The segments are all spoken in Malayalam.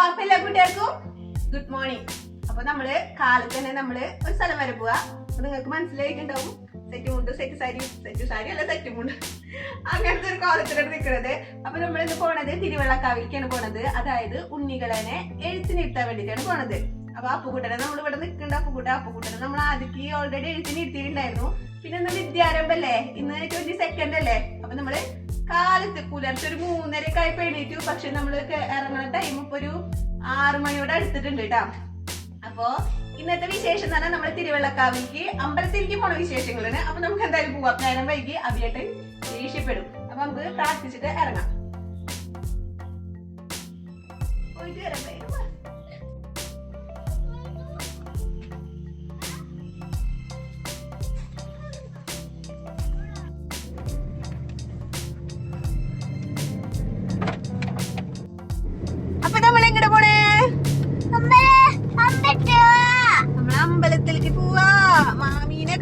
അപ്പൊ എല്ലാ കുട്ടികൾക്കും ഗുഡ് മോർണിംഗ് അപ്പൊ നമ്മൾ കാലത്ത് തന്നെ നമ്മൾ ഒരു സ്ഥലം വരെ പോവാ. അപ്പൊ നിങ്ങൾക്ക് മനസ്സിലായിട്ടുണ്ടാവും. സെറ്റ് മുണ്ട് സെറ്റ് സാരി സെറ്റ് സാരി അല്ല സെറ്റ് മുണ്ട്. അങ്ങനത്തെ ഒരു കോലത്തിലാണ് നിൽക്കുന്നത് അപ്പൊ നമ്മൾ ഇന്ന് പോണത് തിരുവള്ളക്കാവിലേക്കാണ് പോണത്. അതായത് ഉണ്ണികളനെ എഴുത്തിനിരുത്താൻ വേണ്ടിയിട്ടാണ് പോണത്. അപ്പൊ അപ്പുകുട്ടനെ നമ്മൾ ഇവിടെ നിൽക്കേണ്ട അപ്പുകുട്ട അപ്പുകുട്ടനെ നമ്മൾ ആദ്യക്ക് ഓൾറെഡി എഴുത്തിനിരുത്തിയിട്ടുണ്ടായിരുന്നു പിന്നെ ഇന്ന് വിദ്യാരംഭല്ലേ ഇന്ന് ട്വന്റി സെക്കൻഡ് അല്ലേ? അപ്പൊ നമ്മൾ കാലത്ത് പുലർച്ചെ ഒരു മൂന്നരക്കായി പെണീറ്റു പക്ഷെ നമ്മൾ കേ- ആറു മണിയോടെ അടുത്തിട്ടുണ്ട് കേട്ടോ. അപ്പോ ഇന്നത്തെ വിശേഷം എന്ന് പറഞ്ഞാൽ നമ്മൾ തിരുവള്ളക്കാവിലേക്ക് അമ്പലത്തിലേക്ക് പോണ വിശേഷങ്ങളാണ് അപ്പൊ നമുക്ക് എന്തായാലും പോവാം. നേരം വൈകി അഭിയേട്ടൻ ദേഷ്യപ്പെടും അപ്പൊ നമുക്ക് പ്രാർത്ഥിച്ചിട്ട് ഇറങ്ങാം. പോയിട്ട് വരാം.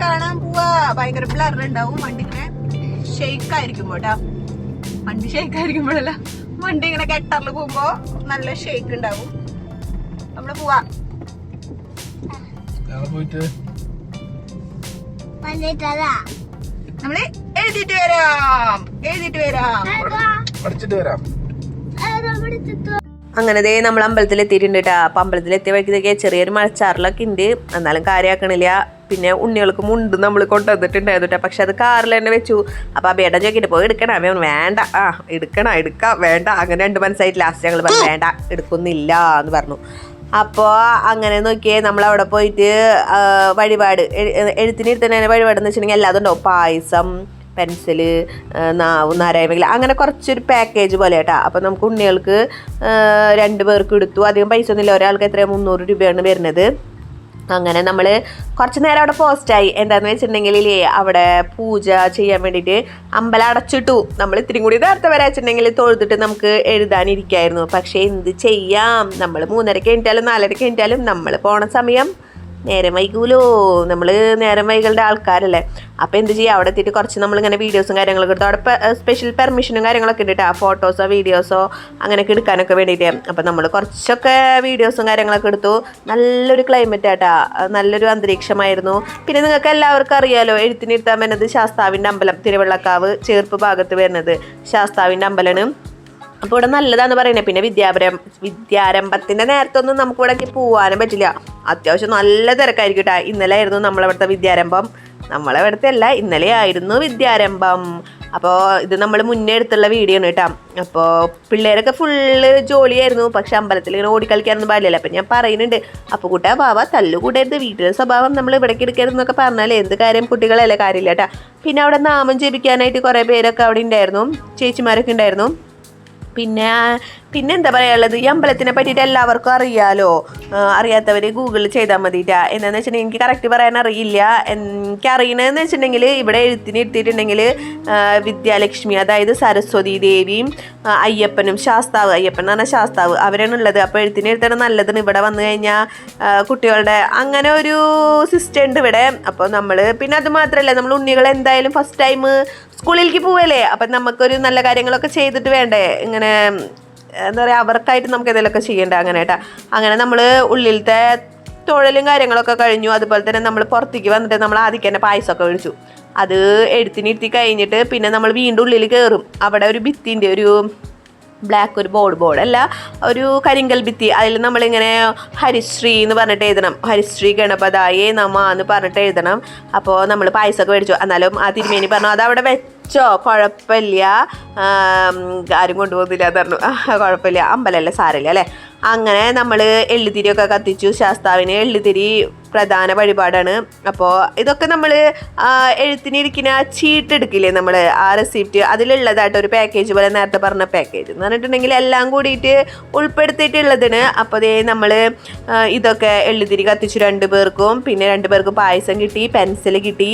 കാണാൻ പോവാ. ഭയങ്കര ബ്ലർ ഉണ്ടാവും വണ്ടി ഇങ്ങനെ ഷെയ്ക്ക് ആയിരിക്കും കേട്ടാ. വണ്ടി ഷെയ്ക്ക് ആയിരിക്കുമ്പോഴല്ല വണ്ടി ഇങ്ങനെ കെട്ടറിൽ പോകുമ്പോ നല്ല ഷെയ്ക്ക് ഉണ്ടാവും നമ്മൾ പോവാ. നമ്മൾ എഴുതിട്ട് വരാം. എഴുതിട്ട് വരാം. പഠിച്ചിട്ട് വരാം. അങ്ങനെ ദേ നമ്മൾ അമ്പലത്തിൽ എത്തിയിട്ടുണ്ട് കേട്ടോ. അപ്പം അമ്പലത്തിൽ എത്തിയ വഴിക്കൊക്കെ ചെറിയൊരു മഴച്ചാറിലൊക്കെ ഉണ്ട് എന്നാലും കാര്യമാക്കണില്ല പിന്നെ ഉണ്ണികൾക്ക് മുണ്ട് നമ്മൾ കൊണ്ടുവന്നിട്ടുണ്ടായിരുന്നു പക്ഷെ അത് കാറിൽ തന്നെ വെച്ചു. അപ്പോൾ അബേട്ടൻ ചോദിക്കിട്ട് പോയി എടുക്കണം. അമ്മ വേണ്ട. ആ എടുക്കണം എടുക്കാം. വേണ്ട. അങ്ങനെ രണ്ട് മനസ്സായിട്ട് ലാസ്റ്റ് ഞങ്ങൾ പറഞ്ഞു വേണ്ട. എടുക്കുന്നില്ല എന്ന് പറഞ്ഞു. അപ്പോൾ അങ്ങനെ നോക്കിയേ നമ്മൾ അവിടെ പോയിട്ട് വഴിപാട് എഴുത്തിനിരുത്തന്നെ വഴിപാട് എന്ന് വെച്ചിട്ടുണ്ടെങ്കിൽ എല്ലാതും ഉണ്ടാവും പായസം പെൻസിൽ നാവ് നാരായമംഗല അങ്ങനെ കുറച്ചൊരു പാക്കേജ് പോലെ കേട്ടോ അപ്പോൾ നമുക്ക് ഉണ്ണികൾക്ക് രണ്ട് പേർക്ക് എടുത്തു. അധികം പൈസ ഒന്നുമില്ല. ഒരാൾക്ക് എത്രയാണ് മുന്നൂറ് രൂപയാണ് വരുന്നത്. അങ്ങനെ നമ്മൾ കുറച്ച് നേരം അവിടെ പോസ്റ്റായി എന്താണെന്ന് വെച്ചിട്ടുണ്ടെങ്കിൽ അവിടെ പൂജ ചെയ്യാൻ വേണ്ടിയിട്ട് അമ്പലം അടച്ചിട്ടു. നമ്മൾ ഇത്തിരി കൂടി നേരത്തെ വരെ വെച്ചിട്ടുണ്ടെങ്കിൽ തൊഴുതിട്ട് നമുക്ക് എഴുതാനിരിക്കായിരുന്നു. പക്ഷേ എന്ത് ചെയ്യാം? നമ്മൾ മൂന്നരക്ക് കഴിഞ്ഞിട്ടാലും നാലരക്ക് കഴിഞ്ഞിട്ടാലും നമ്മൾ പോണ സമയം നേരം വൈകൂലോ? നമ്മൾ നേരം വൈകളുടെ ആൾക്കാരല്ലേ. അപ്പോൾ എന്ത് ചെയ്യുക അവിടെ എത്തിയിട്ട് കുറച്ച് നമ്മളിങ്ങനെ വീഡിയോസും കാര്യങ്ങളൊക്കെ എടുത്തു അവിടെ സ്പെഷ്യൽ പെർമിഷനും കാര്യങ്ങളൊക്കെ ഇട്ടിട്ട് ഫോട്ടോസോ വീഡിയോസോ അങ്ങനെയൊക്കെ എടുക്കാനൊക്കെ വേണ്ടിയിട്ട്. അപ്പോൾ നമ്മൾ കുറച്ചൊക്കെ വീഡിയോസും കാര്യങ്ങളൊക്കെ എടുത്തു. നല്ലൊരു ക്ലൈമറ്റ് ആട്ടാ നല്ലൊരു അന്തരീക്ഷമായിരുന്നു. പിന്നെ നിങ്ങൾക്ക് എല്ലാവർക്കും അറിയാലോ എഴുത്തിനിരുത്താൻ വരുന്നത് ശാസ്താവിന്റെ അമ്പലം തിരുവള്ളക്കാവ് ചേർപ്പ് ഭാഗത്ത് വരുന്നത്. ശാസ്താവിന്റെ അമ്പലമാണ്. അപ്പോൾ ഇവിടെ നല്ലതാന്ന് പറയുന്നത് പിന്നെ വിദ്യാപരം വിദ്യാരംഭത്തിന്റെ നേരത്തൊന്നും നമുക്ക് ഇവിടെ പോവാനും പറ്റില്ല. അത്യാവശ്യം നല്ല തിരക്കായിരിക്കും കേട്ടോ ഇന്നലെ ആയിരുന്നു നമ്മളിവിടുത്തെ വിദ്യാരംഭം. നമ്മളവിടുത്തെ അല്ല ഇന്നലെ ആയിരുന്നു വിദ്യാരംഭം. അപ്പോൾ ഇത് നമ്മൾ മുന്നേ എടുത്തുള്ള വീഡിയോ ആണ് കേട്ടോ അപ്പോൾ പിള്ളേരൊക്കെ ഫുള്ള് ജോലിയായിരുന്നു. പക്ഷെ അമ്പലത്തിൽ ഇങ്ങനെ ഓടിക്കളിക്കാനൊന്നും പാടില്ല അപ്പം ഞാൻ പറയുന്നുണ്ട് അപ്പോൾ കൂട്ടാ ബാവ തല്ലുകൂടരുത്. വീട്ടിലെ സ്വഭാവം നമ്മൾ ഇവിടേക്ക് എടുക്കരുത് എന്നൊക്കെ പറഞ്ഞാൽ എന്ത് കാര്യം കുട്ടികളല്ലേ കാര്യമില്ല കേട്ടോ പിന്നെ അവിടെ നാമം ജപിക്കാനായിട്ട് കുറേ പേരൊക്കെ അവിടെ ഉണ്ടായിരുന്നു. ചേച്ചിമാരൊക്കെ ഉണ്ടായിരുന്നു. പിന്നെ പിന്നെ എന്താ പറയാനുള്ളത്? ഈ അമ്പലത്തിനെ പറ്റിയിട്ട് എല്ലാവർക്കും അറിയാലോ. അറിയാത്തവർ ഗൂഗിളിൽ ചെയ്താൽ മതിട്ടാ. എന്താണെന്ന് വെച്ചിട്ടുണ്ടെങ്കിൽ എനിക്ക് കറക്റ്റ് പറയാൻ അറിയില്ല. എനിക്ക് അറിയണതെന്ന് വെച്ചിട്ടുണ്ടെങ്കിൽ ഇവിടെ എഴുത്തിന് എടുത്തിട്ടുണ്ടെങ്കിൽ വിദ്യാലക്ഷ്മി അതായത് സരസ്വതി ദേവിയും അയ്യപ്പനും ശാസ്താവ് അയ്യപ്പൻ എന്ന് പറഞ്ഞാൽ ശാസ്താവ് അവരാണ് ഉള്ളത്. അപ്പോൾ എഴുത്തിന് ഇരുത്തണം നല്ലതാണ്. ഇവിടെ വന്നു കഴിഞ്ഞാൽ കുട്ടികളുടെ അങ്ങനെ ഒരു സിസ്റ്റം ഉണ്ട് ഇവിടെ. അപ്പോൾ നമ്മൾ പിന്നെ അത് മാത്രമല്ല നമ്മൾ ഉണ്ണികൾ എന്തായാലും ഫസ്റ്റ് ടൈം സ്കൂളിലേക്ക് പോവല്ലേ? അപ്പം നമുക്കൊരു നല്ല കാര്യങ്ങളൊക്കെ ചെയ്തിട്ട് വേണ്ടേ? ഇങ്ങനെ എന്താ പറയുക അവർക്കായിട്ട് നമുക്ക് എന്തെങ്കിലുമൊക്കെ ചെയ്യണ്ടേ അങ്ങനെ കേട്ടാ അങ്ങനെ നമ്മൾ ഉള്ളിലത്തെ തൊഴിലും കാര്യങ്ങളൊക്കെ കഴിഞ്ഞു. അതുപോലെ തന്നെ നമ്മൾ പുറത്തേക്ക് വന്നിട്ട് നമ്മൾ ആദ്യം പായസമൊക്കെ ഒഴിച്ചു അത് എടുത്തിനിരുത്തി കഴിഞ്ഞിട്ട് പിന്നെ നമ്മൾ വീണ്ടും ഉള്ളിൽ കയറും. അവിടെ ഒരു ഭിത്തിന്റെ ഒരു ബ്ലാക്ക് ഒരു ബോർഡ് ബോർഡ് അല്ല ഒരു കരിങ്കൽ ഭിത്തി. അതിൽ നമ്മളിങ്ങനെ ഹരിശ്രീ എന്ന് പറഞ്ഞിട്ട് എഴുതണം. ഹരിശ്രീ ഗണപതായേ നമ എന്ന് പറഞ്ഞിട്ട് എഴുതണം. അപ്പോൾ നമ്മൾ പായസമൊക്കെ മേടിച്ചു. എന്നാലും ആ തിരുമേനി പറഞ്ഞു അതവിടെ വെച്ചോ കുഴപ്പമില്ല. ആരും കൊണ്ടുപോകുന്നില്ല എന്ന് പറഞ്ഞു. "ആ, കുഴപ്പമില്ല. അമ്പലമല്ലേ സാരമില്ല അല്ലേ? അങ്ങനെ നമ്മൾ എള്ളുതിരിയൊക്കെ കത്തിച്ചു. ശാസ്താവിന് എള്ളുതിരി പ്രധാന വഴിപാടാണ്. അപ്പോൾ ഇതൊക്കെ നമ്മൾ എഴുത്തിനിരിക്കുന്ന ചീട്ട് എടുക്കില്ലേ നമ്മൾ ആ റെസിപ്റ്റ് അതിലുള്ളതായിട്ട് ഒരു പാക്കേജ് പോലെ നേരത്തെ പറഞ്ഞ പാക്കേജ് എന്ന് പറഞ്ഞിട്ടുണ്ടെങ്കിൽ എല്ലാം കൂടിയിട്ട് ഉൾപ്പെടുത്തിയിട്ടുള്ളതിന് അപ്പോൾ ദേ നമ്മൾ ഇതൊക്കെ എള്ളുതിരി കത്തിച്ചു രണ്ട് പേർക്കും പിന്നെ രണ്ട് പേർക്കും പായസം കിട്ടി പെൻസിൽ കിട്ടി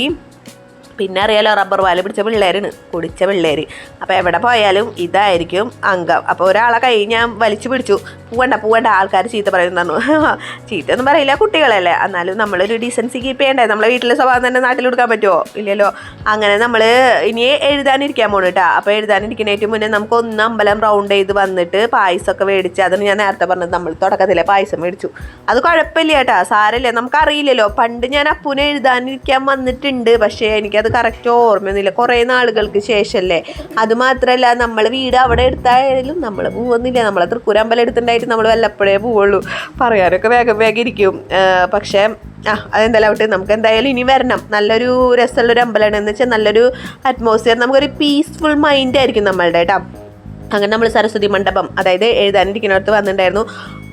പിന്നെ അറിയാലോ റബ്ബർ പാൽ പിടിച്ച പിള്ളേരാണ് കുടിച്ച പിള്ളേർ അപ്പോൾ എവിടെ പോയാലും ഇതായിരിക്കും അംഗം. അപ്പോൾ ഒരാളെ കൈ ഞാൻ വലിച്ചു പിടിച്ചു. പൂവേണ്ട പൂവേണ്ട ആൾക്കാർ ചീത്ത പറയുന്നു തന്നു. ചീത്തയൊന്നും പറയില്ല കുട്ടികളല്ലേ. എന്നാലും നമ്മളൊരു ഡീസൻസി കീപ്പ് ചെയ്യണ്ടേ. നമ്മളെ വീട്ടിലെ സ്വഭാവം തന്നെ നാട്ടിൽ കൊടുക്കാൻ പറ്റുമോ ഇല്ലല്ലോ. അങ്ങനെ നമ്മൾ ഇനി എഴുതാനിരിക്കാൻ പോണു കേട്ടോ അപ്പോൾ എഴുതാനിരിക്കുന്നതിന് മുന്നേ നമുക്ക് ഒന്ന് അമ്പലം റൗണ്ട് ചെയ്ത് വന്നിട്ട് പായസമൊക്കെ മേടിച്ച് അതാണ് ഞാൻ നേരത്തെ പറഞ്ഞത് നമ്മൾ തുടക്കത്തിലെ പായസം മേടിച്ചു. അത് കുഴപ്പമില്ല കേട്ടോ സാരമില്ല. നമുക്കറിയില്ലല്ലോ. പണ്ട് ഞാൻ അപ്പൂനെ എഴുതാനിരിക്കാൻ വന്നിട്ടുണ്ട്. പക്ഷേ എനിക്കത് കറക്റ്റ് ഓർമ്മയൊന്നുമില്ല. കുറേ നാളുകൾക്ക് ശേഷമല്ലേ അത് മാത്രമല്ല നമ്മൾ വീട് അവിടെ എടുത്തായാലും നമ്മൾ പോവുന്നില്ല നമ്മളെ തൃക്കൂർ അമ്പലം എടുത്തിട്ടുണ്ടായിട്ട് നമ്മൾ വല്ലപ്പോഴേ പോവുള്ളൂ. പറയാനൊക്കെ വേഗം വേഗം ഇരിക്കും പക്ഷേ ആ അതെന്തായാലും ആവട്ടെ. നമുക്ക് എന്തായാലും ഇനി വരണം. നല്ലൊരു രസമുള്ളൊരു അമ്പലമാണ്. എന്ന് വെച്ചാൽ നല്ലൊരു അറ്റ്മോസ്ഫിയർ നമുക്കൊരു പീസ്ഫുൾ മൈൻഡ് ആയിരിക്കും നമ്മളുടെ കേട്ടോ. അങ്ങനെ നമ്മൾ സരസ്വതി മണ്ഡപം അതായത് എഴുതാനിരിക്കുന്നിടത്ത് വന്നിട്ടുണ്ടായിരുന്നു.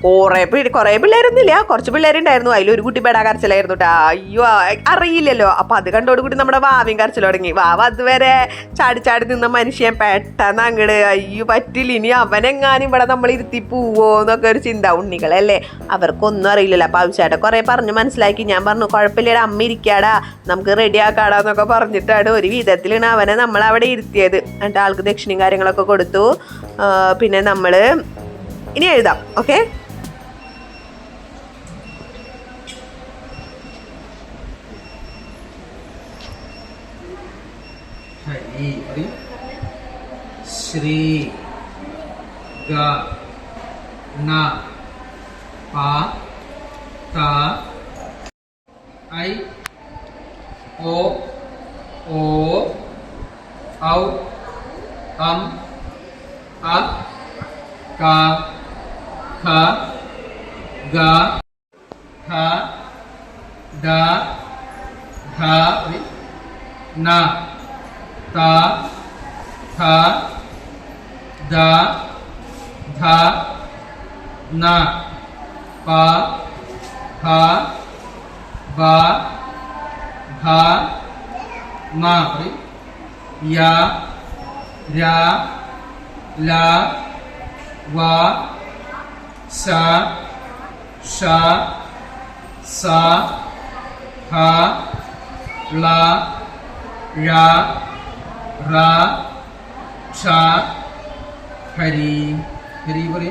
കുറേ കുറേ പിള്ളേരൊന്നുമില്ല. കുറച്ച് പിള്ളേരുണ്ടായിരുന്നു. അതിലൊരു കുട്ടി ബെടാ കരച്ചിലായിരുന്നു കേട്ടോ അയ്യോ അറിയില്ലല്ലോ. അപ്പം അത് കണ്ടോടുകൂടി നമ്മുടെ വാവയും കരച്ചിൽ തുടങ്ങി. വാവ അതുവരെ ചാടി ചാടി നിന്ന മനുഷ്യൻ പെട്ടെന്ന് അങ്ങട് അയ്യോ പറ്റില്ല. ഇനി അവനെങ്ങാനും ഇവിടെ നമ്മൾ ഇരുത്തി പോവോ എന്നൊക്കെ ഒരു ചിന്ത. ഉണ്ണികളല്ലേ? അവർക്കൊന്നും അറിയില്ലല്ലോ. അപ്പം ആവശ്യമായിട്ട് കുറേ പറഞ്ഞു മനസ്സിലാക്കി. ഞാൻ പറഞ്ഞു കുഴപ്പമില്ലടാ അമ്മ ഇരിക്കാടാ. നമുക്ക് റെഡി ആക്കാടാ എന്നൊക്കെ പറഞ്ഞിട്ടാണ് ഒരു വിധത്തിലാണ് അവനെ നമ്മൾ അവിടെ ഇരുത്തിയത്. എന്നിട്ട് ആൾക്ക് ദക്ഷിണയും കാര്യങ്ങളൊക്കെ കൊടുത്തു. പിന്നെ നമ്മൾ ഇനി എഴുതാം. ഓക്കെ? हरी श्री ग न पा ता ऐ ओ ओ औ अम अ का ख ग ख ड ढ न ता, था, दा, धा, ना, पा फा बा, भा, मा या, रा, ला, वा, सा शा सा, हा, ला या রা সা হরি হরি বলে?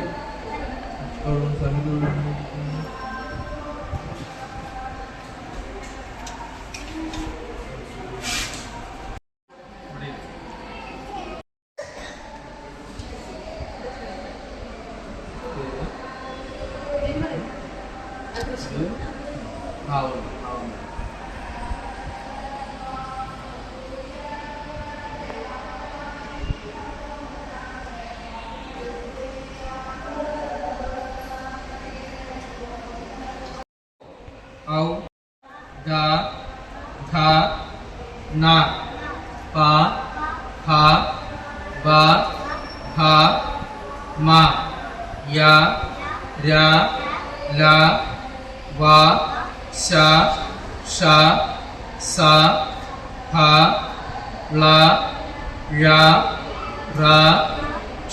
ള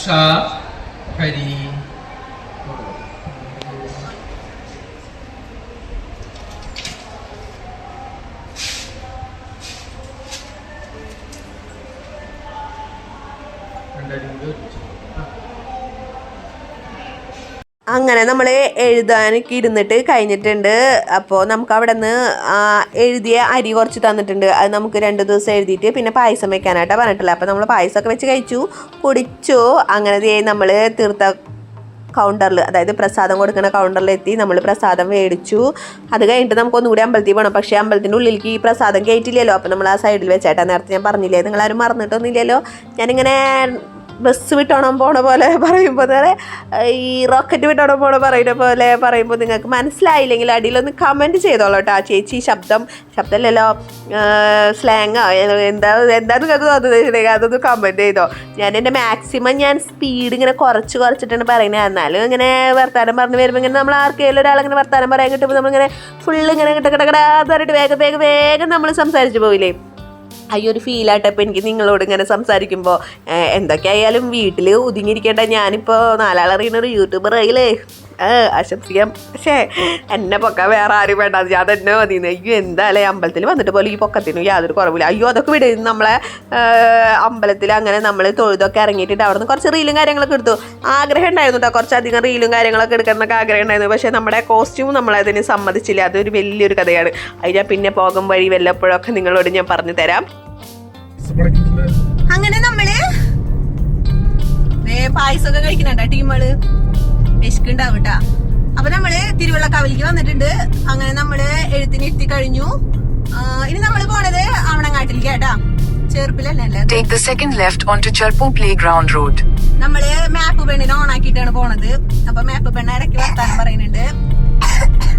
ഷ ഹരി അങ്ങനെ നമ്മൾ എഴുതാനൊക്കെ ഇരുന്നിട്ട് കഴിഞ്ഞിട്ടുണ്ട്. അപ്പോൾ നമുക്ക് അവിടെ നിന്ന് എഴുതിയ അരി കുറച്ച് തന്നിട്ടുണ്ട്. അത് നമുക്ക് രണ്ട് ദിവസം എഴുതിയിട്ട് പിന്നെ പായസം വെക്കാനായിട്ടാണ് പറഞ്ഞിട്ടില്ല അപ്പോൾ നമ്മൾ പായസമൊക്കെ വെച്ച് കഴിച്ചു കുടിച്ചു. അങ്ങനെ നമ്മൾ തീർത്ത കൗണ്ടറിൽ അതായത് പ്രസാദം കൊടുക്കുന്ന കൗണ്ടറിൽ എത്തി നമ്മൾ പ്രസാദം മേടിച്ചു. അത് കഴിഞ്ഞിട്ട് നമുക്ക് ഒന്നുകൂടി അമ്പലത്തിൽ പോകണം പക്ഷേ അമ്പലത്തിന്റെ ഉള്ളിലേക്ക് ഈ പ്രസാദം കയറ്റില്ലല്ലോ അപ്പോൾ നമ്മൾ ആ സൈഡിൽ വെച്ചേട്ടാ നേരത്തെ ഞാൻ പറഞ്ഞില്ലേ? നിങ്ങളാരും മറന്നിട്ടൊന്നുമില്ലല്ലോ? ഞാനിങ്ങനെ ബസ് വിട്ടോണം പോണ പോലെ പറയുമ്പോൾ തന്നെ ഈ റോക്കറ്റ് വിട്ടോണം പോണ പറയുന്ന പോലെ പറയുമ്പോൾ നിങ്ങൾക്ക് മനസ്സിലായില്ലെങ്കിൽ അടിയിലൊന്ന് കമന്റ് ചെയ്തോളൂ കേട്ടോ. ആ ചേച്ചി ശബ്ദം ശബ്ദമല്ലല്ലോ സ്ലാങ് എന്താ എന്താ നിങ്ങൾക്ക് തോന്നുന്നത് അതൊന്ന് കമന്റ് ചെയ്തോ. ഞാൻ എന്റെ മാക്സിമം ഞാൻ സ്പീഡ് ഇങ്ങനെ കുറച്ച് കുറച്ചിട്ടാണ് പറയുന്നത്. എന്നാലും ഇങ്ങനെ വർത്താനം പറഞ്ഞ് വരുമ്പോൾ ഇങ്ങനെ നമ്മൾ ആർക്കെങ്കിലും ഒരാളിങ്ങനെ വർത്താനം പറയാൻ കിട്ടുമ്പോൾ നമ്മളിങ്ങനെ ഫുള്ള് ഇങ്ങനെ കിട്ട കിടക്കടാന്ന് വേഗം വേഗം വേഗം നമ്മൾ സംസാരിച്ച് പോയില്ലേ ആ ഒരു ഫീലായിട്ട് ഇപ്പം എനിക്ക് നിങ്ങളോട് ഇങ്ങനെ സംസാരിക്കുമ്പോൾ എന്തൊക്കെ ആയാലും വീട്ടിൽ ഒതുങ്ങിയിരിക്കേണ്ട ഞാനിപ്പോൾ നാലാളറിയുന്ന ഒരു യൂട്യൂബർ ആയില്ലേ? ആശംസിക്കാം പക്ഷേ എന്നെ പൊക്ക വേറെ ആരും വേണ്ട. ഞാൻ തന്നെ മതി അയ്യോ എന്തായാലേ അമ്പലത്തിൽ വന്നിട്ട് പോലും ഈ പൊക്കത്തിനും യാതൊരു കുറവില്ല അയ്യോ അതൊക്കെ വിട്. നമ്മളെ അമ്പലത്തിൽ അങ്ങനെ നമ്മൾ തൊഴുതൊക്കെ ഇറങ്ങിയിട്ടുണ്ട് അവിടെ നിന്ന് കുറച്ച് റീലും കാര്യങ്ങളൊക്കെ എടുത്തു. ആഗ്രഹം ഉണ്ടായിരുന്നു കേട്ടോ കുറച്ചധികം റീലും കാര്യങ്ങളൊക്കെ എടുക്കണമെന്നൊക്കെ ആഗ്രഹം ഉണ്ടായിരുന്നു. പക്ഷേ നമ്മുടെ കോസ്റ്റ്യൂം നമ്മളതിന് സമ്മതിച്ചില്ല. അതൊരു വലിയൊരു കഥയാണ്. അത് ഞാൻ പിന്നെ പോകും വഴി വല്ലപ്പോഴൊക്കെ നിങ്ങളോട് ഞാൻ പറഞ്ഞു തരാം. അങ്ങനെ നമ്മൾ പായസമൊക്കെ കഴിക്കുന്നുണ്ടോ ടീമുകൾ വിശക്കുണ്ടാവും കേട്ടാ അപ്പൊ നമ്മൾ തിരുവള്ളക്കാവിലേക്ക് വന്നിട്ടുണ്ട്. അങ്ങനെ നമ്മൾ എഴുത്തിന് എത്തി കഴിഞ്ഞു. ഇനി നമ്മൾ പോണത് ആവണങ്ങാട്ടിലേക്ക് കേട്ടാ onto Chalpo Playground Road. നമ്മൾ മാപ്പ് പെണ്ണിനെ ഓൺ ആക്കിയിട്ടാണ് പോണത്. അപ്പൊ മാപ്പ് പെണ്ണ ഇടയ്ക്ക് വർത്താനം പറയുന്നുണ്ട്.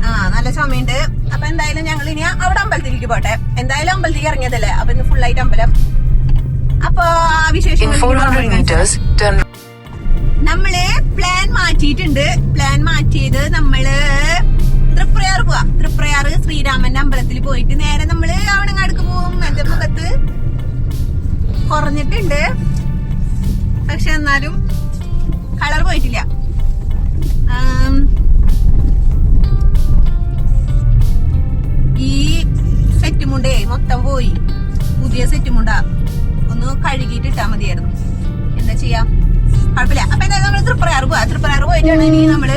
ആ നല്ല സമയമുണ്ട് അപ്പൊ എന്തായാലും ഞങ്ങൾ ഇനി അവിടെ അമ്പലത്തിലേക്ക് പോട്ടെ. എന്തായാലും അമ്പലത്തിലേക്ക് ഇറങ്ങിയതല്ലേ? അപ്പൊ ഇന്ന് ഫുൾ ആയിട്ട് അമ്പലം. അപ്പൊ ആ In നമ്മൾ പ്ലാൻ മാറ്റിയിട്ടുണ്ട്. പ്ലാൻ മാറ്റിയത് നമ്മൾ തൃപ്രയാർ പോവാ. തൃപ്രയാർ ശ്രീരാമന്റെ അമ്പലത്തിൽ പോയിട്ട് നേരെ നമ്മൾ അവണങ്ങാടുക്ക് പോകും എന്റെ മുഖത്ത് കുറഞ്ഞിട്ടുണ്ട്. പക്ഷെ എന്നാലും കളർ പോയിട്ടില്ല. ഈ സെറ്റ് മുണ്ടേ മൊത്തം പോയി. പുതിയ സെറ്റ് മുണ്ട. ഒന്ന് കഴുകിയിട്ട് ഇട്ടാ മതിയായിരുന്നു. എന്താ ചെയ്യാ? കുഴപ്പമില്ല. അപ്പൊ എന്തായാലും നമ്മൾ തൃപ്രയാർ പോവാ. തൃപ്രയാർ പോയിട്ടാണ് ഇനി നമ്മൾ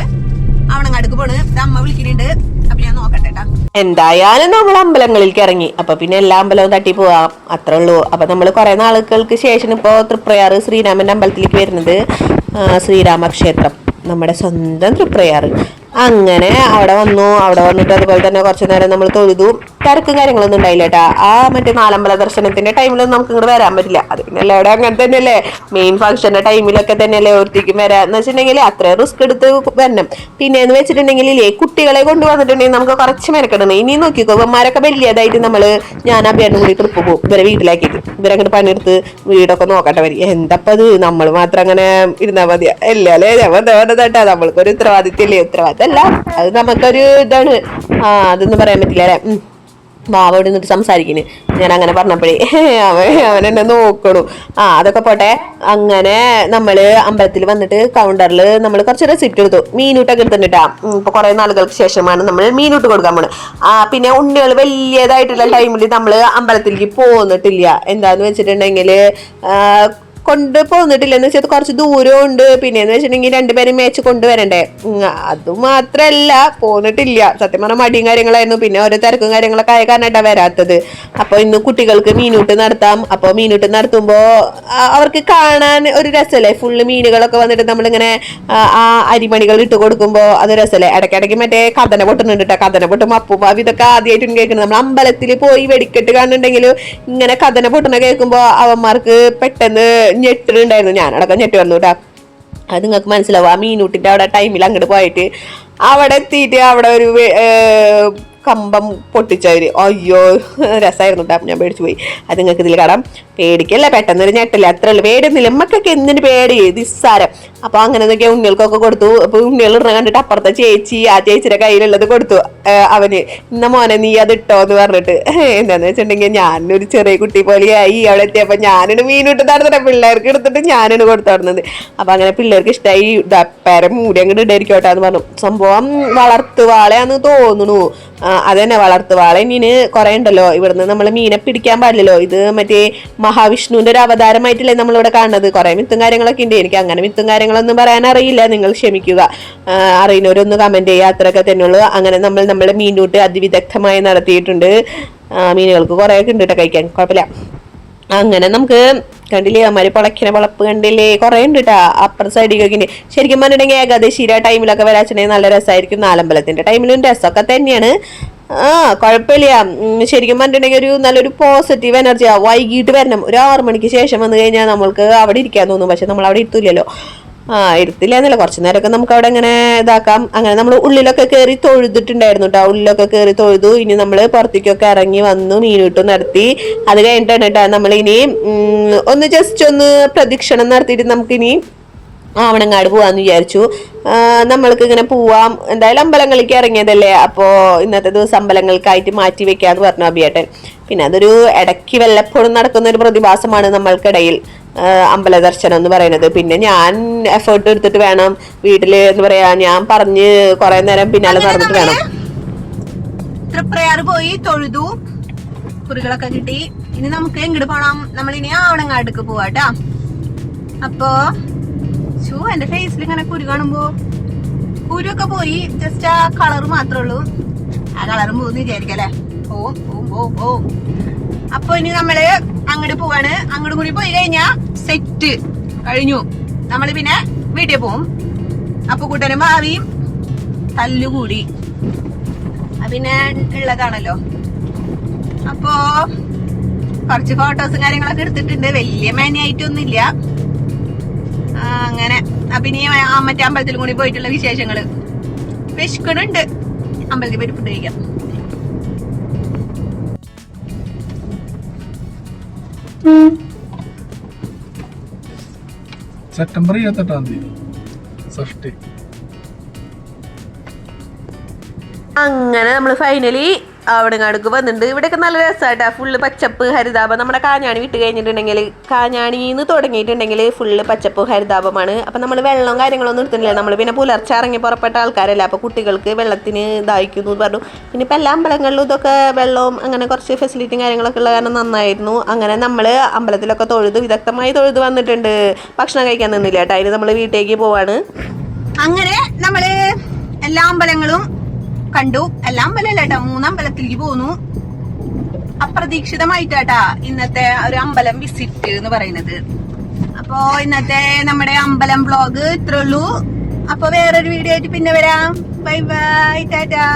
അവണങ്ങാടുക്ക് പോണ്. അമ്മ വിളിക്കുന്നുണ്ട് അപ്പൊ ഞാൻ നോക്കട്ടെ എന്തായാലും നമ്മൾ അമ്പലങ്ങളിൽ ഇറങ്ങി അപ്പൊ പിന്നെ എല്ലാ അമ്പലവും തട്ടി പോവാം. അത്രേ ഉള്ളൂ. അപ്പൊ നമ്മൾ കുറെ നാളുകൾക്ക് ശേഷം ഇപ്പോൾ തൃപ്രയാർ ശ്രീരാമന്റെ അമ്പലത്തിലേക്ക് വരുന്നത്. ശ്രീരാമക്ഷേത്രം നമ്മുടെ സ്വന്തം തൃപ്രയാർ അങ്ങനെ അവിടെ വന്നു. അവിടെ വന്നിട്ട് അതുപോലെ തന്നെ കുറച്ചു നേരം നമ്മൾ തൊഴുതു. തിരക്കും കാര്യങ്ങളൊന്നും ഉണ്ടായില്ല കേട്ടാ ആ മറ്റേ നാലമ്പല ദർശനത്തിന്റെ ടൈമിലൊന്നും നമുക്ക് ഇങ്ങോട്ട് വരാൻ പറ്റില്ല. അത് പിന്നെ എല്ലാവരും അങ്ങനെ തന്നെയല്ലേ? മെയിൻ ഫംഗ്ഷന്റെ ടൈമിലൊക്കെ തന്നെയല്ലേ ഓർത്തേക്കും വരാം. എന്ന് വെച്ചിട്ടുണ്ടെങ്കിൽ അത്രയും റിസ്ക് എടുത്ത് വരണം. പിന്നെ എന്ന് വെച്ചിട്ടുണ്ടെങ്കിൽ ഇല്ലേ കുട്ടികളെ കൊണ്ടുവന്നിട്ടുണ്ടെങ്കിൽ നമുക്ക് കുറച്ച് മെനക്കെടണം. ഇനി നോക്കിക്കോ ഇവന്മാരൊക്കെ വലിയതായിട്ട് നമ്മൾ ഞാൻ അഭിയാനും കൂടി ട്രിപ്പ് പോകും ഇവരെ വീട്ടിലാക്കിയിട്ട്. ഇവരങ്ങോട്ട് പണിയെടുത്ത് വീടൊക്കെ നോക്കട്ടെ വരി. എന്തപ്പത് നമ്മൾ മാത്രം അങ്ങനെ ഇരുന്നാ മതി. അല്ലേ ഞാൻ പറഞ്ഞതാട്ടാ നമ്മൾക്കൊരു ഉത്തരവാദിത്തം ഇല്ലേ? ഉത്തരവാദിത്തം അല്ല. അത് നമുക്കൊരു ഇതാണ്. ആ അതൊന്നും പറയാൻ പറ്റില്ല അല്ലേ. ബാവ ഇവിടെ നിന്നിട്ട് സംസാരിക്കുന്നു ഞാൻ അങ്ങനെ പറഞ്ഞപ്പോഴേ അവൻ അവൻ എന്നെ നോക്കണു. ആ അതൊക്കെ പോട്ടെ. അങ്ങനെ നമ്മൾ അമ്പലത്തിൽ വന്നിട്ട് കൗണ്ടറിൽ നമ്മൾ കുറച്ച് റെസിപ്റ്റ് എടുത്തു. മീനൂട്ടൊക്കെ എടുത്തിട്ടാ ഇപ്പൊ കുറെ നാളുകൾക്ക് ശേഷമാണ് നമ്മൾ മീനൂട്ട് കൊടുക്കാൻ പോണത്. ആ പിന്നെ ഉണ്ണികൾ വലിയതായിട്ടുള്ള ടൈമിൽ നമ്മൾ അമ്പലത്തിലേക്ക് പോന്നിട്ടില്ല. എന്താന്ന് വെച്ചിട്ടുണ്ടെങ്കിൽ കൊണ്ട് പോന്നിട്ടില്ല എന്ന് വെച്ചാൽ കുറച്ച് ദൂരം ഉണ്ട് പിന്നെ എന്ന് വെച്ചിട്ടുണ്ടെങ്കിൽ രണ്ടുപേരും മേച്ച് കൊണ്ടുവരണ്ടേ. ഉം, അത് മാത്രല്ല പോന്നിട്ടില്ല. സത്യം പറഞ്ഞാൽ മടിയും കാര്യങ്ങളായിരുന്നു. പിന്നെ ഓരോ തിരക്കും കാര്യങ്ങളൊക്കെ ആയ കാരണമായിട്ടാ വരാത്തത്. അപ്പൊ ഇന്ന് കുട്ടികൾക്ക് മീനൂട്ട് നടത്താം. അപ്പൊ മീനൂട്ട് നടത്തുമ്പോ അവർക്ക് കാണാൻ ഒരു രസല്ലേ? ഫുള്ള് മീനുകളൊക്കെ വന്നിട്ട് നമ്മളിങ്ങനെ ആ, അരിമണികൾ ഇട്ട് കൊടുക്കുമ്പോ അത് രസല്ലേ? ഇടയ്ക്കിടയ്ക്ക് മറ്റേ കഥന പൊട്ടുന്നുണ്ട് കഥന പൊട്ടും അപ്പും ഇതൊക്കെ ആദ്യമായിട്ടും കേൾക്കുന്നത്. നമ്മൾ അമ്പലത്തിൽ പോയി വെടിക്കെട്ട് കാണുന്നുണ്ടെങ്കിൽ ഇങ്ങനെ കഥന പൊട്ടണ കേൾക്കുമ്പോ അവന്മാർക്ക് പെട്ടെന്ന് ഞെട്ടിലുണ്ടായിരുന്നു. ഞാനടക്കം ഞെട്ടി വന്നു കേട്ടാ അത് നിങ്ങൾക്ക് മനസ്സിലാവും. ആ മീനൂട്ടിന്റെ അവിടെ ടൈമിൽ അങ്ങോട്ട് പോയിട്ട് അവിടെ എത്തിയിട്ട് അവിടെ ഒരു കമ്പം പൊട്ടിച്ചവര്. അയ്യോ രസമായിരുന്നു കേട്ടോ ഞാൻ പേടിച്ചു പോയി. അത് നിങ്ങൾക്ക് ഇതിൽ കാണാം. പേടിക്കല്ല? പെട്ടെന്ന് ഒരു ഞെട്ടില്ല അത്ര ഉള്ളു. പേടിയൊന്നുമില്ല. നമ്മക്കൊക്കെ എന്തിന് പേടി? നിസ്സാരം. അപ്പൊ അങ്ങനെ നോക്കിയാ ഉണ്ണികൾക്കൊക്കെ കൊടുത്തു. അപ്പൊ ഉണ്ണികൾ ഇടുന്ന കണ്ടിട്ട് അപ്പുറത്തെ ചേച്ചി ആ ചേച്ചിയുടെ കയ്യിലുള്ളത് കൊടുത്തു. അവന് ഇന്ന മോനെ നീ അത് ഇട്ടോ? എന്ന് പറഞ്ഞിട്ട്. എന്താന്ന് വെച്ചിട്ടുണ്ടെങ്കിൽ ഞാനൊരു ചെറിയ കുട്ടി പോലെയായി. അവിടെ എത്തിയപ്പോ ഞാനാണ് മീനിട്ട് നടന്നിട്ട് പിള്ളേർക്ക് എടുത്തിട്ട് ഞാനാണ് കൊടുത്തു നടന്നത് അപ്പൊ അങ്ങനെ പിള്ളേർക്ക് ഇഷ്ടമായി പേരം മൂടി അങ്ങോട്ട് ഇടയിരിക്കോട്ടെ എന്ന് പറഞ്ഞു. സംഭവം വളർത്തുവാളയാന്ന് തോന്നുന്നു. ആ, അതന്നെ വളർത്തുവാള മീന് കുറേ ഉണ്ടല്ലോ. ഇവിടുന്ന് നമ്മൾ മീനെ പിടിക്കാൻ പാടില്ലല്ലോ. ഇത് മറ്റേ മഹാവിഷ്ണുവിന്റെ ഒരു അവതാരമായിട്ടല്ലേ നമ്മളിവിടെ കാണുന്നത്. കുറെ മിത്തും കാര്യങ്ങളൊക്കെ ഉണ്ട്. എനിക്ക് അങ്ങനെ മിത്തും കാര്യങ്ങളൊന്നും പറയാൻ അറിയില്ല. നിങ്ങൾ ക്ഷമിക്കുക. അറിയുന്നവരൊന്നും കമന്റ് ചെയ്യുക. അത്രയൊക്കെ തന്നെയുള്ളൂ. അങ്ങനെ നമ്മൾ നമ്മുടെ മീനൂട്ട് അതിവിദഗ്ധമായി നടത്തിയിട്ടുണ്ട്. മീനുകൾക്ക് കുറേയൊക്കെ ഉണ്ട് കേട്ടോ കഴിക്കാൻ. കുഴപ്പമില്ല. അങ്ങനെ നമുക്ക് കണ്ടില്ലേ അമ്മാര് പൊളക്കിന വളപ്പ് കണ്ടില്ലേ? കുറെ ഉണ്ട് അപ്പുറ സൈഡിലേക്ക് ഉണ്ട് ശരിക്കും പറഞ്ഞിട്ടുണ്ടെങ്കിൽ ഏകദേശം ടൈമിലൊക്കെ വരാച്ചിട്ടുണ്ടെങ്കിൽ നല്ല രസമായിരിക്കും നാലമ്പലത്തിന്റെ ടൈമിലും രസമൊക്കെ തന്നെയാണ്. ആ കുഴപ്പമില്ല. ശരിക്കും പറഞ്ഞിട്ടുണ്ടെങ്കിൽ ഒരു നല്ലൊരു പോസിറ്റീവ് എനർജിയാണ് വൈകിട്ട് വരണം. ഒരു ആറു മണിക്ക് ശേഷം വന്നു കഴിഞ്ഞാൽ നമ്മൾക്ക് അവിടെ ഇരിക്കാൻ തോന്നും. പക്ഷെ നമ്മൾ അവിടെ ഇരുത്തില്ലല്ലോ. ആ എടുത്തില്ല എന്നല്ല കുറച്ച് നേരമൊക്കെ നമുക്ക് അവിടെ ഇങ്ങനെ ഇതാക്കാം. അങ്ങനെ നമ്മൾ ഉള്ളിലൊക്കെ കയറി തൊഴുതിട്ടുണ്ടായിരുന്നു കേട്ടോ ഉള്ളിലൊക്കെ കയറി തൊഴുതു. ഇനി നമ്മൾ പുറത്തേക്കൊക്കെ ഇറങ്ങി വന്നു മീനിട്ട് നടത്തി അത് കഴിഞ്ഞിട്ടാണ് കേട്ടോ നമ്മൾ ഇനി ഒന്ന് ജസ്റ്റ് ഒന്ന് പ്രദക്ഷിണം നടത്തിയിട്ട് നമുക്കിനി ആവണങ്ങാട് പോവാന്ന് വിചാരിച്ചു. നമ്മൾക്ക് ഇങ്ങനെ പോവാം. എന്തായാലും അമ്പലങ്ങളിലേക്ക് ഇറങ്ങിയതല്ലേ? അപ്പോ ഇന്നത്തെ ദിവസം അമ്പലങ്ങൾക്കായിട്ട് മാറ്റി വെക്കാന്ന് പറഞ്ഞു അഭിയേട്ടൻ പിന്നെ അതൊരു ഇടയ്ക്ക് വല്ലപ്പോഴും നടക്കുന്ന ഒരു പ്രതിഭാസമാണ് നമ്മൾക്കിടയിൽ. അമ്പല ദർശനം എന്ന് പറയുന്നത്. പിന്നെ ഞാൻ എഫേർട്ട് എടുത്തിട്ട് വേണം വീട്ടിൽ എന്ന് പറയാ ഞാൻ പറഞ്ഞ് കുറെ നേരം പിന്നാലെ നടന്നിട്ട് വേണം. തൃപ്രയാറ് പോയി തൊഴുതു കുറികളൊക്കെ കിട്ടി. ഇനി നമുക്ക് എങ്ങോട്ട് പോണം? നമ്മൾ ഇനി ആവണങ്ങാട്ടേക്ക് പോവാട്ടാ അപ്പോ ഷൂ എന്റെ ഫേസിൽ ഇങ്ങനെ കുരു കാണുമ്പോ കുരുവൊക്കെ പോയി. ജസ്റ്റ് ആ കളർ മാത്രമേ ഉള്ളൂ. ആ കളറും പോകുന്നു വിചാരിക്കല്ലേ പോവും പോവും പോവും പോവും. അപ്പൊ ഇനി നമ്മൾ അങ്ങോട്ട് പോവാണ്. അങ്ങോട്ട് കൂടി പോയി കഴിഞ്ഞാ സെറ്റ് കഴിഞ്ഞു. നമ്മൾ പിന്നെ വീട്ടിൽ പോവും. അപ്പൊ കൂട്ടനും ഭാവിയും തല്ലുകൂടി. പിന്നെ ഉള്ളതാണല്ലോ. അപ്പോ കുറച്ച് ഫോട്ടോസും കാര്യങ്ങളൊക്കെ എടുത്തിട്ടുണ്ട്. വലിയ മേനയായിട്ടൊന്നുമില്ല അങ്ങനെ. അപ്പൊ ഇനി മറ്റേ അമ്പലത്തിലും കൂടി പോയിട്ടുള്ള വിശേഷങ്ങൾ. വിശക്കണുണ്ട് അമ്പലത്തിൽ പോയിട്ട് ഫുഡ് കഴിക്കാം. സെപ്റ്റംബർ ഇരുപത്തെട്ടാം തീയതി. ഷഷ്ടി. അങ്ങനെ നമ്മൾ ഫൈനലി അവിടെ അടുക്ക് വന്നിട്ടുണ്ട്. ഇവിടെയൊക്കെ നല്ല രസമായിട്ടാ. ഫുള്ള് പച്ചപ്പ് ഹരിതാപം നമ്മുടെ കാഞ്ഞാണി വിട്ട് കഴിഞ്ഞിട്ടുണ്ടെങ്കിൽ കാഞ്ഞാണിന്ന് തുടങ്ങിയിട്ടുണ്ടെങ്കിൽ ഫുള്ള് പച്ചപ്പ് ഹരിതാപമാണ് അപ്പം നമ്മൾ വെള്ളവും കാര്യങ്ങളൊന്നും എടുത്തിട്ടില്ല. നമ്മൾ പിന്നെ പുലർച്ചെ ഇറങ്ങി പുറപ്പെട്ട ആൾക്കാരല്ല. അപ്പോൾ കുട്ടികൾക്ക് വെള്ളത്തിന് ഇതായിരിക്കുന്നു എന്ന് പറഞ്ഞു. പിന്നെ ഇപ്പം എല്ലാ അമ്പലങ്ങളിലും ഇതൊക്കെ വെള്ളവും അങ്ങനെ കുറച്ച് ഫെസിലിറ്റിയും കാര്യങ്ങളൊക്കെ ഉള്ള കാരണം നന്നായിരുന്നു. അങ്ങനെ നമ്മൾ അമ്പലത്തിലൊക്കെ തൊഴുത്. വിദഗ്ധമായി തൊഴുത് വന്നിട്ടുണ്ട്. ഭക്ഷണം കഴിക്കാൻ നിന്നില്ല കേട്ടോ. അതിന് നമ്മൾ വീട്ടിലേക്ക് പോവാണ്. അങ്ങനെ നമ്മൾ എല്ലാ അമ്പലങ്ങളും കണ്ടു. എല്ലാ വല്ല ഏട്ടാ മൂന്നാം അമ്പലത്തിലേക്ക് പോന്നു. അപ്രതീക്ഷിതമായിട്ടാട്ടാ ഇന്നത്തെ ഒരു അമ്പലം വിസിറ്റ് എന്ന് പറയുന്നത്. അപ്പോ ഇന്നത്തെ നമ്മുടെ അമ്പലം ബ്ലോഗ് ഇത്രയുള്ളൂ അപ്പൊ വേറൊരു വീഡിയോ ആയിട്ട് പിന്നെ വരാം. Bye bye tata.